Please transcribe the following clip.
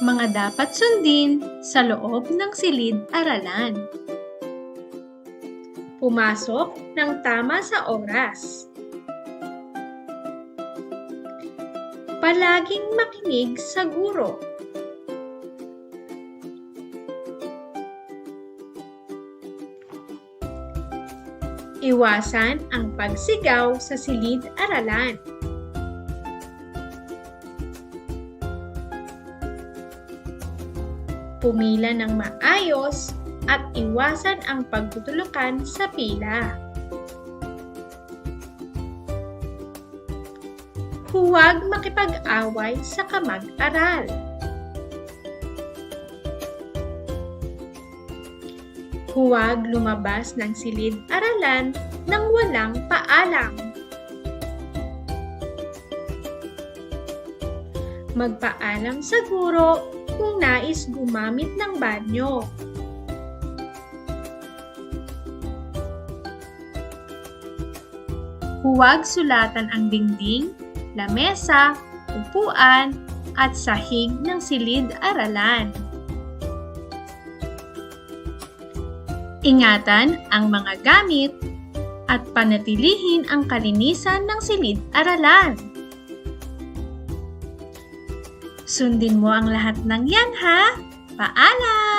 Mga dapat sundin sa loob ng silid-aralan. Pumasok ng tama sa oras. Palaging makinig sa guro. Iwasan ang pagsigaw sa silid-aralan. Pumila ng maayos at iwasan ang pagtutulukan sa pila. Huwag makipag-away sa kamag-aral. Huwag lumabas ng silid-aralan nang walang paalam. Magpaalam sa guro kung nais gumamit ng banyo. Huwag sulatan ang dingding, lamesa, upuan, at sahig ng silid-aralan. Ingatan ang mga gamit at panatilihin ang kalinisan ng silid-aralan. Sundin mo ang lahat ng yan ha! Paalam!